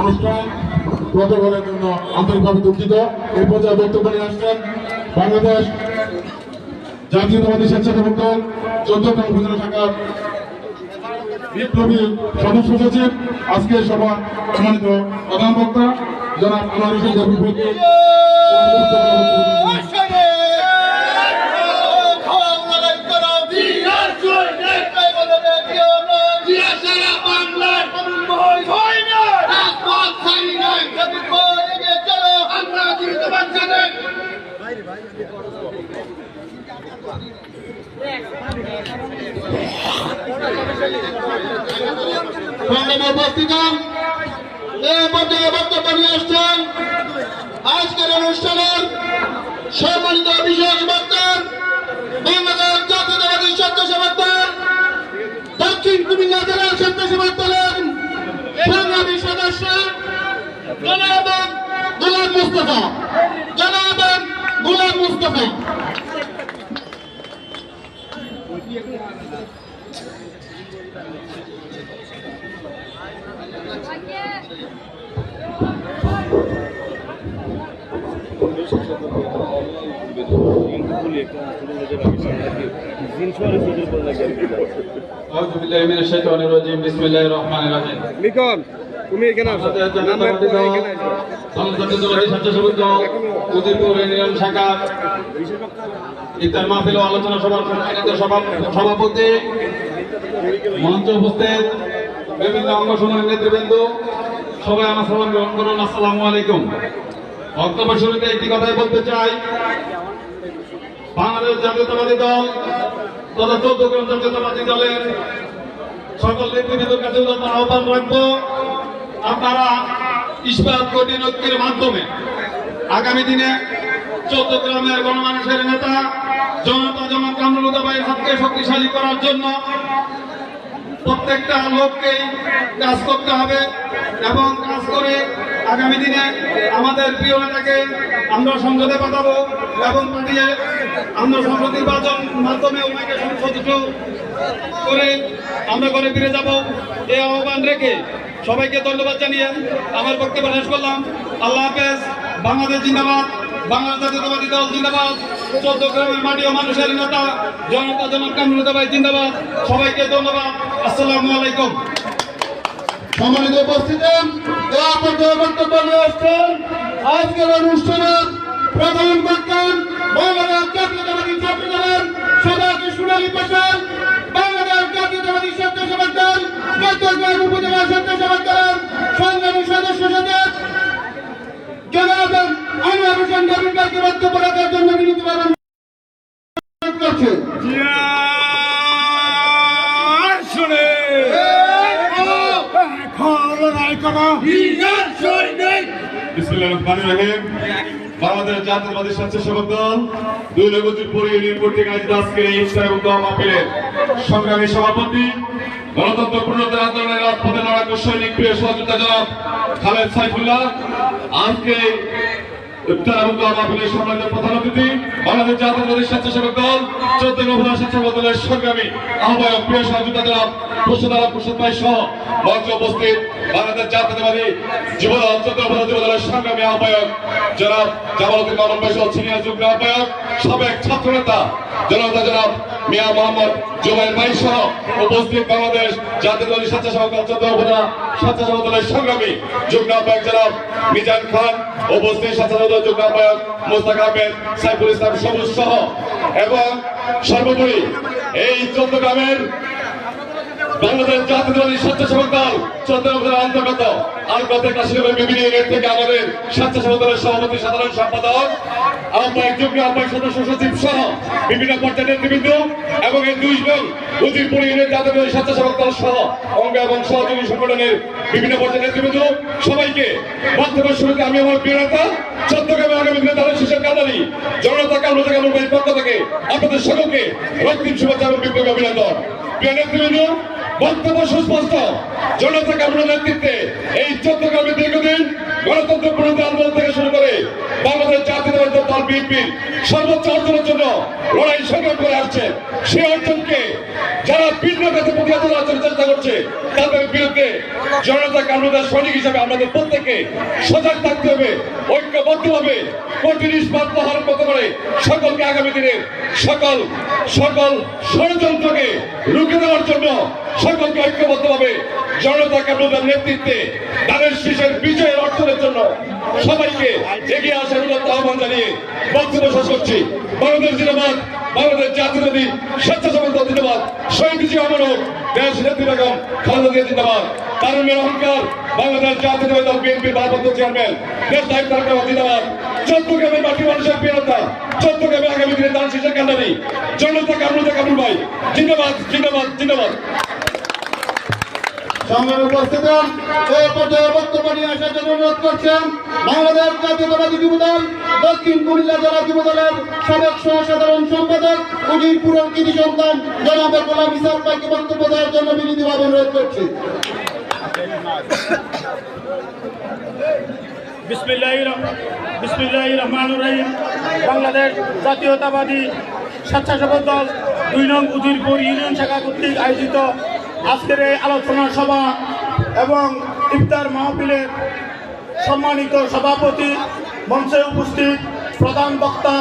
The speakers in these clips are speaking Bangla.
অনুষ্ঠান প্রটোকলের জন্য আন্তরিকভাবে দুঃখিত। এই পর্যায়ে আসছেন বাংলাদেশ জাতীয়তাবাদী স্বেচ্ছাসেবক দল, চোদ্দতম উপজেলা শাখার বিপ্লবী সদস্য সচিব। আজকের সভা সম্মানিত প্রধান বক্তা, জনাব আনোয়ার হোসেন হন। এই পর্যায়ে বক্তব্য নিয়ে আসছেন আজকের অনুষ্ঠানের সম্মানিত বিশেষ বক্তা বাংলাদেশ জাতীয়তাবাদী স্বেচ্ছাসেবক দল, দক্ষিণ কুমিল্লা জেলা স্বেচ্ছাসেবক দলের সংগ্রামী সদস্য, জনাব গুলাম মুস্তফা জনাব গুলাম মুস্তফা সভাপতি মঞ্চ উপস্থিত বিভিন্ন অঙ্গ সংগঠনের নেতৃবৃন্দ সবাই আমার সালাম গ্রহণ করুন, আসসালামু আলাইকুম। বক্তব্য শুরুতে একটি কথাই বলতে চাই। বাংলাদেশ জাতীয়তাবাদী দল তথা চৌদ্দ গ্রাম জাতীয়তাবাদী দলের সকল নেতৃবৃন্দের কাছে আহ্বান রাখব। আপনারা ইস্পাত কঠিন ঐক্যের মাধ্যমে আগামী দিনে চৌদ্দ গ্রামের গণমানুষের নেতা জনতা জমা কামরুদাবাইয়ের হাতকে শক্তিশালী করার জন্য প্রত্যেকটা লোককেই কাজ করতে হবে। এবং কাজ করে আগামী দিনে আমাদের প্রিয় নেতাকে আমরা সংসদে পাঠাবো এবং পাঠিয়ে আমরা সংসদ নির্বাচন মাধ্যমে ওনাকে সংসদ করে আমরা ঘরে ফিরে যাব। এই আহ্বান রেখে সবাইকে ধন্যবাদ জানিয়ে আমার বক্তব্য শেষ করলাম। আল্লাহ হাফেজ। বাংলাদেশ জিন্দাবাদ। বাংলাদেশ জাতীয়তাবাদী দল জিন্দাবাদ। চোদ্দ গ্রামের মাটি ও মানুষের নেতা, জনতা জনক কামরুল ভাই জিন্দাবাদ। সবাইকে ধন্যবাদ। আসসালামু আলাইকুম। সম্মানিত উপস্থিতি বক্তব্য নিয়ে আসছেন। আজকের অনুষ্ঠানের প্রধান বক্তা বাংলাদেশ জাতীয়তাবাদী ছাত্র দলের সদাকে সোনালী পেশাল বাংলাদেশ জাতীয়তাবাদী স্বেচ্ছাসেবক দল চট্টগ্রাম উপজেলা দলের সংগ্রামী সদস্য সচিব, জনাব আনোয়ার হোসেন ভাইকে বক্তব্য রাখার জন্য বিসমিল্লাহির রহমানির রহিম বাংলাদেশ জাতীয়তাবাদী স্বেচ্ছাসেবক দল। সৈনিক, প্রিয় সহযোগিতা জনাব খালেদ সাইফুল্লাহ। আজকে ইফতার এবং দোয়া মাহফিলের সম্মানিত প্রধান অতিথি বাংলাদেশ জাতীয়তাবাদী চোদ্দ নভেম্বর স্বেচ্ছাসেবক দলের সংগ্রামী আহ্বায়ক, প্রিয় সহযোগিতা জনাব প্রসাদ ভাই সহ মঞ্চে উপস্থিত জাতীয়তাবাদী যুবদল চোদ্দ যুবদলের সংগ্রামী আহ্বায়ক জনাব জামালউদ্দিন মামুন ভাই সহ সিনিয়র আহ্বায়ক, সাবেক ছাত্র নেতা জনাব মিয়া মোহাম্মদ জুবাইর ভাই সহ উপস্থিত বাংলাদেশ জাতীয়তাবাদী স্বেচ্ছাসেবক চোদ্দ উপজেলা সংগ্রামী যুগ্ম আহ্বায়ক জনাব মিজান খান, উপস্থিত স্বেচ্ছাসেবক যুগ্ম আহ্বায়ক মোস্তাক আহমেদ, সাইফুল ইসলাম সবুজ সহ। এবং সর্বোপরি এই চোদ্দ গ্রামের বাংলাদেশ জাতীয়তাবাদী স্বেচ্ছাসেবক দল উপজেলার অন্তর্গত আলগতের কাশিগঞ্জ বিভিন্ন ইউনিট থেকে আমাদের স্বেচ্ছাসেবক দলের সভাপতি, সাধারণ সম্পাদক, আহ্বায়ক, যুগ্ম আহ্বায়ক সদস্য সচিব সহ বিভিন্ন পর্যায়ের নেতৃবৃন্দ এবং এই দুই জন উজিরপুর ইউনিট জাতীয়তাবাদী স্বেচ্ছাসেবক দল সহ অঙ্গ এবং সহযোগী সংগঠনের বিভিন্ন পর্যায়ের নেতৃবৃন্দ সবাইকে বক্তব্যের শুরুতে আমি আমার প্রিয় নেতা চট্টগ্রামে আগামী দিনে তাদের শিশের কাদারি জনতা কাল রোজা কামড় পক্ষ থেকে আপনাদের সকলকে রক্তিম শুভেচ্ছা এবং বিপ্লবী অভিনন্দন। নেতৃবৃন্দ বক্তব্য সুস্পষ্ট। জনতা কামড়ের নেতৃত্বে এই চট্টগ্রামে দীর্ঘদিন গণতন্ত্র বিরোধী আন্দোলন থেকে শুরু করে বাংলাদেশ জাতীয়তাবাদী দল, বিএনপির সর্বোচ্চ অর্জনের জন্য লড়াই সংগ্রাম করে আসছে। সেই অর্জনকে যারা ভিন্ন কাছে প্রতিহত করার চেষ্টা করছে, তাদের বিরুদ্ধে জনতা কামরুদার সৈনিক হিসাবে আমাদের প্রত্যেককে সজাগ থাকতে হবে, ঐক্যবদ্ধ হবে। কঠিন ইস্পাত প্রহার করতে করে সকলকে আগামী দিনের সকল সকল ষড়যন্ত্রকে রুখে দেওয়ার জন্য সকলকে ঐক্যবদ্ধ হবে জনতা কামরুদার নেতৃত্বে ধানের শীষের বিজয়ের অর্জনের জন্য সবাইকে এগিয়ে আসার উন্নত আহ্বান জানিয়ে বক্তব্য শেষ করছি। বাংলাদেশ জিন্দাবাদ, বাংলাদেশ জাতীয়বাদী স্বেচ্ছাসেবক জিন্দাবাদ, শহীদ জি অমরক দেশ নেত্রী বেগম খালেদা জিয়া জিন্দাবাদ। তারুণ্যের অহংকার, বাংলাদেশ জাতীয়তাবাদী দল বিএনপির ভারপ্রাপ্ত চেয়ারম্যান, দেশ দায়িত্ব রাখা জিন্দাবাদ। চট্টগ্রামের মাটি মানুষের প্রিয়তা চট্টগ্রামে আগামী দিনে দান শীষের কান্ডারি জনতা কামরুদা কামরুল ভাই, জিন্দাবাদ জিন্দাবাদ জিন্দাবাদ। উপস্থিত বক্তব্য নিয়ে অনুরোধ করছেন বাংলাদেশ জাতীয়তাবাদী যুব দক্ষিণ কুমিল্লা জেলা যুব দলের সাবেক সহসাধারণ সম্পাদক উজিরপুরের কৃতি সন্তান, জনাব গোলাম ইসাদ ভাইকে বক্তব্য দেওয়ার জন্য বিনীতভাবে অনুরোধ করছি। বিসমিল্লাহ রহমান রহিম। বাংলাদেশ জাতীয়তাবাদী স্বেচ্ছাসেবক দল, দুই নং উজিরপুর ইউনিয়ন শাখা কর্তৃক আয়োজিত আজকের এই আলোচনা সভা এবং ইফতার মাহফিলের সম্মানিত সভাপতি মঞ্চে উপস্থিত প্রধান বক্তা,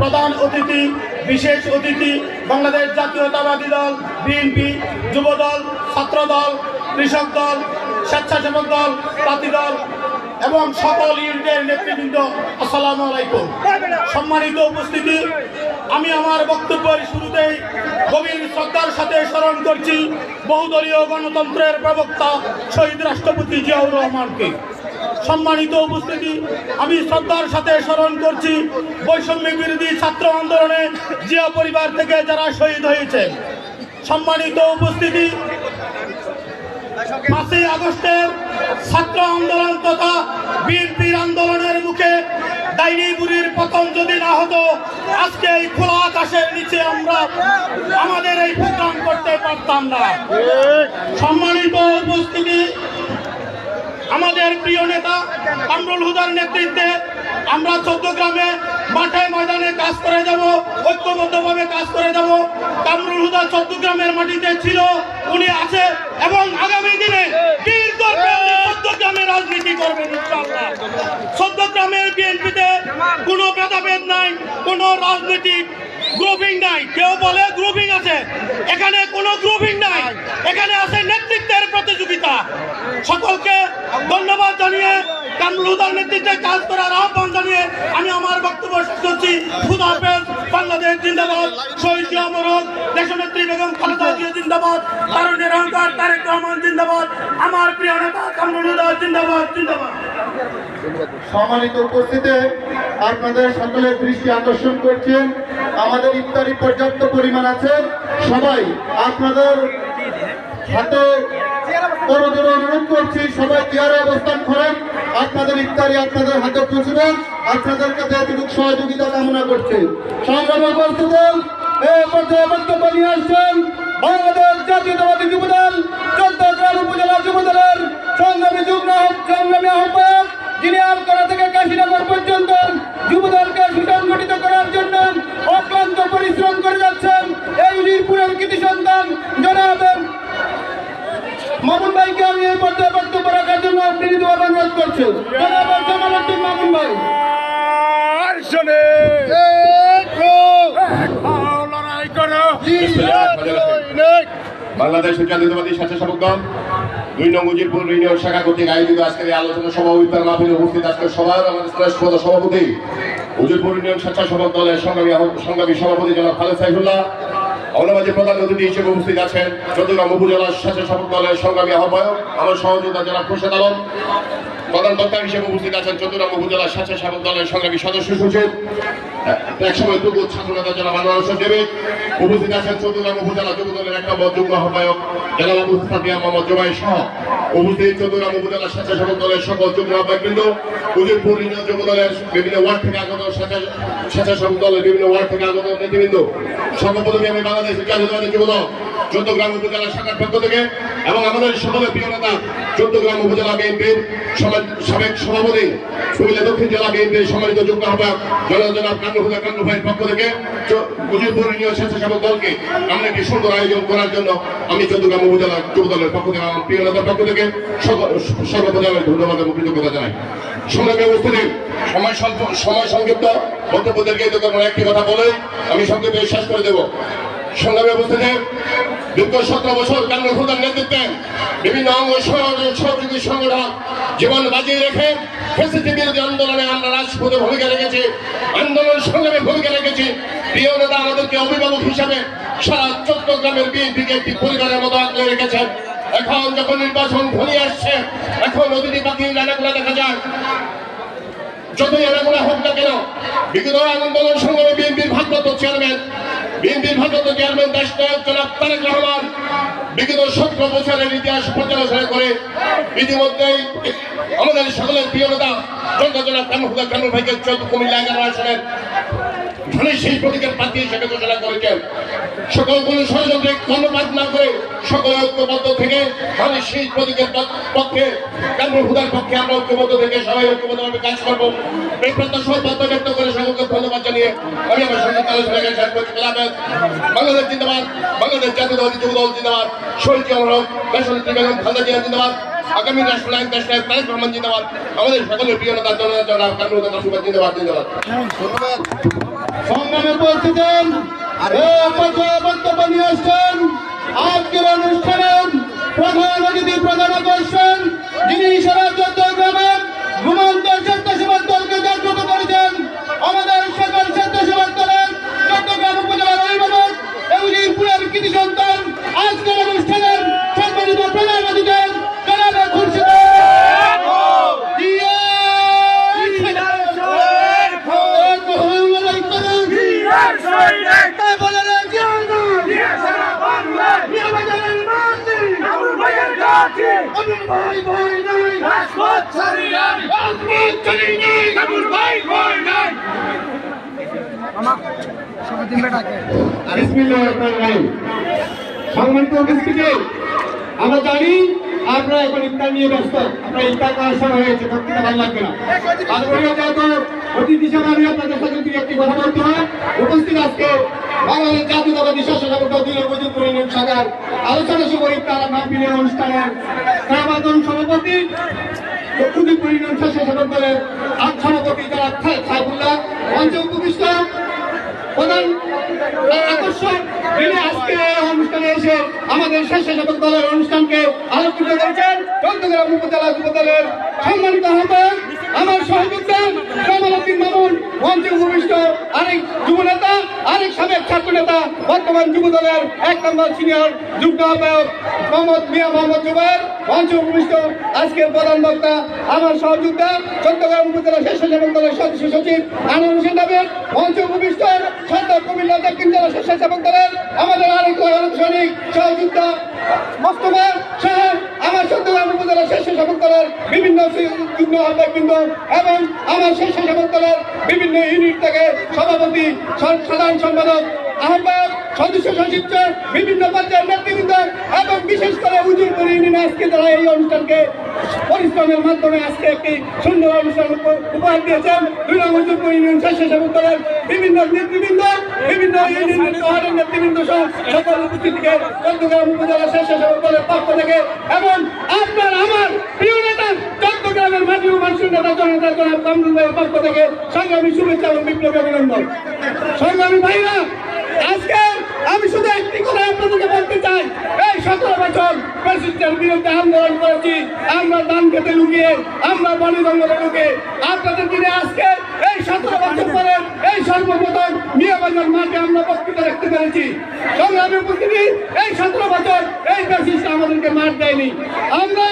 প্রধান অতিথি, বিশেষ অতিথি, বাংলাদেশ জাতীয়তাবাদী দল, বিএনপি, যুবদল, ছাত্রদল, কৃষক দল, স্বেচ্ছাসেবক দল তাঁতি দল এবং সকল ইউনিটের নেতৃবৃন্দ, আসসালামু আলাইকুম। সম্মানিত উপস্থিতি, আমি আমার বক্তব্যের শুরুতেই গভীর শ্রদ্ধার সাথে স্মরণ করছি বহুদলীয় গণতন্ত্রের প্রবক্তা শহীদ রাষ্ট্রপতি জিয়াউর রহমানকে। সম্মানিত উপস্থিতি, আমি শ্রদ্ধার সাথে স্মরণ করছি বৈষম্য বিরোধী ছাত্র আন্দোলনে জিয়া পরিবার থেকে যারা শহীদ হয়েছে। সম্মানিত উপস্থিতি, পাঁচই আগস্টের ছাত্র আন্দোলন তথা বিএনপির আন্দোলনের মুখে ডাইনিগুড়ির পতন যদি না হতো, আজকে এই খোলা আকাশের নিচে আমরা আমাদের এই প্রোগ্রাম করতে পারতাম না। সম্মানিত উপস্থিতি, আমাদের প্রিয় নেতা কামরুল হুদার নেতৃত্বে আমরা চোদ্দ গ্রামে মাঠে ময়দানে কাজ করে যাব, ঐক্যবদ্ধভাবে কাজ করে যাব। কামরুল হুদা চোদ্দ গ্রামের মাটিতে ছিল, উনি আছে, এবং আগামী দিনে দর্পে উনি রাজনীতি করবেন ইনশাআল্লাহ। চোদ্দ বিএনপিতে কোনো ভেদাভেদ নাই কোনো নাই কেউ বলে গ্রুপিং আছে। এখানে কোনো গ্রুপিং নাই। এখানে আছে নেতৃত্বের প্রতিযোগিতা। সকলকে ধন্যবাদ জানিয়ে কামরুদার নেতৃত্বে কাজ করার আহ্বান জানিয়ে আমি আমার বক্তব্য শেষ করছি। খুদা বাংলাদেশ জিন্দাবাদ, শহীদ জিয়া মরক দেশনেত্রী বেগম খালেদা জিয়া জিন্দাবাদ তারুণের অহংকার তারেক রহমান জিন্দাবাদ, আমার প্রিয় নেতা কামরুদা জিন্দাবাদ জিন্দাবাদ। সম্মানিত উপস্থিতি আপনাদের সকলের দৃষ্টি আকর্ষণ করছেন। আমাদের ইফতারি পর্যাপ্ত পরিমাণ আছে। সবাই আপনাদের হাতে অনুরোধ করছি, সবাই অবস্থান করেন। আপনাদের সহযোগিতা করছি। সংগ্রামে সংগ্রামী যুগ্ম সংগ্রামী আহ্বায়ক যিনি আলকরা থেকে কাশীনগর পর্যন্ত যুবদলকে সুসংগঠিত দুই নং উজিরপুর ইউনিয়ন শাখা কর্তৃক আয়োজিত আজকের আলোচনা সভা ইফতার মাহফিলে উপস্থিত আজকের সভার আমাদের শ্রেষ্ঠ সভাপতি উজিরপুর ইউনিয়ন স্বেচ্ছাসেবক দলের সংগ্রামী সংগ্রামী সভাপতি জনাব খালেদ সাইফুল্লাহ অন্যমাঝে প্রধান অতিথি হিসেবে উপস্থিত আছেন চট্টগ্রাম উপজেলা স্বেচ্ছাসেবক দলের সংগ্রামী আহ্বায়ক, আমার সহযোগিতা জনাব খুরশেদ আলম প্রধান বক্তা হিসেবে উপস্থিত আছেন চট্টগ্রাম উপজেলা স্বেচ্ছাসেবক দলের সংগ্রামী সদস্য সচিব। একসময় তবু ছাত্র নেতা জনাব আনোয়ার হোসেন দেবে উপস্থিত আছেন চট্টগ্রাম উপজেলা যুব দলের এক নম্বর যুগ্ম আহ্বায়ক আবু সাদিয়া মোহাম্মদ জমাই সহ। উপস্থিত চট্টগ্রাম উপজেলা স্বেচ্ছাসেবক দলের সকল যুগ্ম আহ্বায়কবৃন্দ। উজিরপুর ইউনিয়ন যুব দলের বিভিন্ন ওয়ার্ড থেকে আগত স্বেচ্ছা- স্বেচ্ছাসেবক দলের বিভিন্ন ওয়ার্ড থেকে আগত নেতৃবৃন্দ। সর্বপ্রথমে আমি বাংলাদেশ জাতীয়তাবাদী যুব দল চট্টগ্রাম উপজেলা শাখার পক্ষ থেকে এবং আমাদের সকলের প্রিয় নেতা চৌদ্দগ্রাম উপজেলা বিএনপির সাবেক সভাপতি কুমিল্লা দক্ষিণ জেলা বিএনপির সম্মানিত যুগ্ম আহ্বায়ক জনজনাব কান্নহুদা কান্নু ভাইয়ের পক্ষ থেকে মুজিবপুর ইউনিয়ন স্বেচ্ছাসেবক দলকে আমরা একটি সুন্দর আয়োজন করার জন্য আমি চৌদ্দগ্রাম উপজেলা যুব দলের পক্ষ থেকে আমার প্রিয় নেতার পক্ষ থেকে সর্ব- সর্বপ্রথমে ধন্যবাদ এবং কৃতজ্ঞতা জানাই। সংগ্রামী উপস্থিতি, সময় স্বল্প সময় সংক্ষিপ্ত, বক্তব্য দীর্ঘায়িত একটি কথা বলে আমি সংক্ষেপে শেষ করে দেব। সংগ্রামী উপস্থিতি দীর্ঘ সতেরো বছর কান্নু খুদার নেতৃত্বে বিভিন্ন অঙ্গ সহযোগী সংগঠন জীবন বাজিয়ে রেখে আন্দোলনে আমরা রাজপথে ভূমিকা রেখেছি, আন্দোলন সংগ্রামে ভূমিকা রেখেছি। প্রিয় নেতা, আমাদেরকে অভিভাবক হিসাবে সারা চট্টগ্রামের বিএনপিকে একটি পরিবারের মতো আগলে রেখেছেন। এখন যখন নির্বাচন ঘনিয়ে আসছে, এখন অতিথি পাখি রানাগুলা দেখা যায়। যতই এলাকা হোক না কেন, বিগত আন্দোলন সংগ্রামে বিএনপির ভারপ্রাপ্ত চেয়ারম্যান বিএনপির ভারপ্রাপ্ত চেয়ারম্যান দেশ নায়ক জনাব তারেক রহমান বিগত সতেরো বছরের ইতিহাস পর্যালোচনা করে ইতিমধ্যেই আমাদের সকলের প্রিয় নেতা, জনতা জনাব কানুদা কানু ভাইকে চৌদ্দ কুমিল্লা এগারো আসনের ধনী সেই প্রতীকের প্রার্থী হিসেবে ঘোষণা করেছেন সকল কোনো ষড়যন্ত্রে না করে সকল ঐক্যবদ্ধ থেকে ধনী সেই পক্ষে কেন্দ্র হুদার পক্ষে আমরা ঐক্যবদ্ধ থেকে সবাই ঐক্যবদ্ধভাবে কাজ করব। এই প্রত্যাশা বাধ্য ব্যক্ত করে সকলকে ধন্যবাদ জানিয়ে আমি আমার সঙ্গে আলোচনাকে শেষ করছি। বাংলাদেশ জিন্দাবাদ, বাংলাদেশ জাতীয়তাবাদী যুব দল জিন্দাবাদ, শহীদ জিয়াউর দেশনেত্রী বেগম খালেদা জিয়া জিন্দাবাদ, আগামী রাষ্ট্রনায়ক দেশ নায়ক তারেক রহমান জিন্দাবাদ, আমাদের সকলের প্রিয় নেতা জনতা জনাব কান্নু কাসুবাদ জিন্দাবাদ জিন্দাবাদ। সংগ্রামে উপস্থিত বক্তব্য নিয়ে আসছেন আজকের অনুষ্ঠানের প্রধান অতিথি প্রধান আকর্ষণ আমরা জানি আপনারা এখন ইফতার নিয়ে ব্যস্ত আপনারা ইফতার করার হয়েছে বক্তৃতা ভালো লাগবে না অতিথি হিসাবে আমি আপনাদের সাথে একটি কথা বলতে হয় উপস্থিত আজকে শাসক দলের আট সভাপতি যারা সাইফুল্লাহ মঞ্চে প্রধান আকর্ষণ আজকে অনুষ্ঠানে এসে আমাদের স্বেচ্ছাসেবক দলের অনুষ্ঠানকে আলোকিত করেছেন, চৌদ্দগ্রাম উপজেলা যুব সম্মানিত আহ্বায়ক আমার সহযোগিতা কামাল উদ্দিন মামুন, মঞ্চে উপবিষ্ট আরেক যুব নেতা আরেক সাবেক ছাত্র নেতা বর্তমান যুব দলের এক নম্বর সিনিয়র যুগ্ম আহ্বায়ক মোহাম্মদ মিয়া মোহাম্মদ জুবাইর মঞ্চে উপবিষ্ট আজকের প্রধান বক্তা আমার সহযোগিতা চট্টগ্রাম উপজেলা স্বেচ্ছাসেবক দলের সদস্য সচিব আনোয়ার হোসেন ডাবের মঞ্চে উপবিষ্ট সর্দার কুমিল্লা দক্ষিণ জেলা স্বেচ্ছাসেবক দলের আমাদের আরেক সৈনিক সহযোগিতা মোস্তফা সহ আমার চট্টগ্রাম উপজেলা স্বেচ্ছাসেবক দলের বিভিন্ন যুগ্ম আহ্বায়কবৃন্দ এবং আমার স্বেচ্ছাসেবক দলের বিভিন্ন ইউনিট থেকে সভাপতি সাধারণ সম্পাদক, আহ্বায়ক, সদস্য সচিব, বিভিন্ন পর্যায়ের নেতৃবৃন্দ এবং বিশেষ করে উজিরপুর ইউনিয়ন আজকে তারা এই অনুষ্ঠানকে পরিশ্রমের মাধ্যমে আজকে একটি সুন্দর অনুষ্ঠান উপ- উপহার দিয়েছেন। দুই নং উজিরপুর ইউনিয়ন স্বেচ্ছাসেবক দলের বিভিন্ন নেতৃবৃন্দ বিভিন্ন নেতৃবৃন্দ সহ সকল উপস্থিতিকে চট্টগ্রাম উপজেলা স্বেচ্ছাসেবক দলের পক্ষ থেকে এবং আপনার আমার প্রিয় নেতা, চট্টগ্রামের মাটি মানুষের নেতা জনতা জনাব কামরুল ভাইয়ের পক্ষ থেকে সংগ্রামী শুভেচ্ছা এবং বিপ্লবী অভিনন্দন। সংগ্রামী ভাইরা, আজকে আমি শুধু একটি কথা আপনাদেরকে বলতে চাই এই সতেরো বছর প্রেসিডেন্টের বিরুদ্ধে আন্দোলন করেছি আমরা ধান খেতে লুকিয়ে, আমরা বনি জঙ্গলে লুকিয়ে, আপনাদের দিনে আজকে এই সতেরো বছর পরে এই সর্বপ্রথম মিয়াবাজার মাঠে আমরা বক্তৃতা রাখতে পেরেছি। সংগ্রামী উপস্থিতি, এই সতেরো বছর এই প্রেসিডেন্ট আমাদেরকে মাঠ দেয়নি। আমরা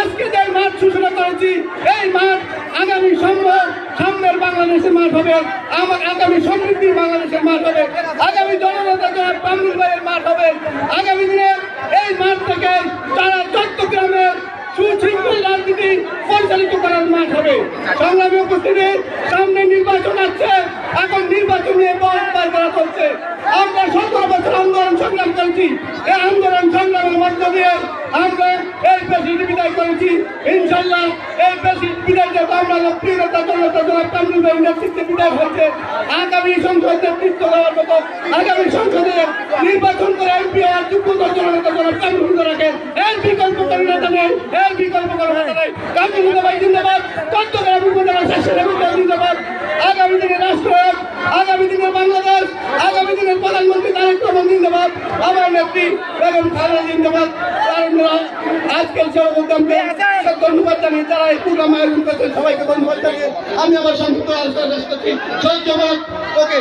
আজকে যে মাঠ সূচনা করেছি, এই মাঠ আগামী সম্ভব সামনের বাংলাদেশের মাঠ হবে, আমার আগামী সমৃদ্ধির বাংলাদেশের মাঠ হবে, আগামী জননেতা জনাব কামরুল ভাইয়ের মাঠ হবে। আগামী দিনে এই মাঠ থেকে তারা রাজনীতি পরিচালিত করার মাঠ হবে। সংগ্রামী উপস্থিতি সামনে নির্বাচন আসছে। এখন নির্বাচন নিয়ে বহন করা চলছে। আমরা বছর আন্দোলন সংগ্রাম করেছি। এই আন্দোলন সংগ্রামের মধ্য দিয়ে আমরা এই পেশিটি বিদায় করেছি। ইনশাল্লাহ এই পেশি বিদায় দেবো আমরা প্রিয়তা জনতা জনাব নেতৃত্বে বিদায় হয়েছে। আগামী সংসদ নেতৃত্ব দেওয়ার মতো আগামী সংসদে নির্বাচন করে এমপি আর যোগ্যতা জনতা জনাব রাখেন এর বিকল্প কোনো নেতা নেই এর বিকল্প কোনো নেতা নেই। কামরুল জিন্দাবাদ চট্টগ্রাম উপজেলা শাসনের জিন্দাবাদ। আগামী দিনে রাষ্ট্র আগামী দিনে বাংলাদেশ, আগামী দিনে প্রধানমন্ত্রী তারেক রহমান জিন্দাবাদ, আমার নেত্রী বেগম খালেদা জিন্দাবাদ তারা সব উদ্যমকে ধন্যবাদ জানিয়ে যারা এই প্রোগ্রাম আয়োজন করেছেন। সবাইকে ধন্যবাদ জানিয়ে আমি আমার সংক্ষিপ্ত আলোচনা শেষ করছি। ওকে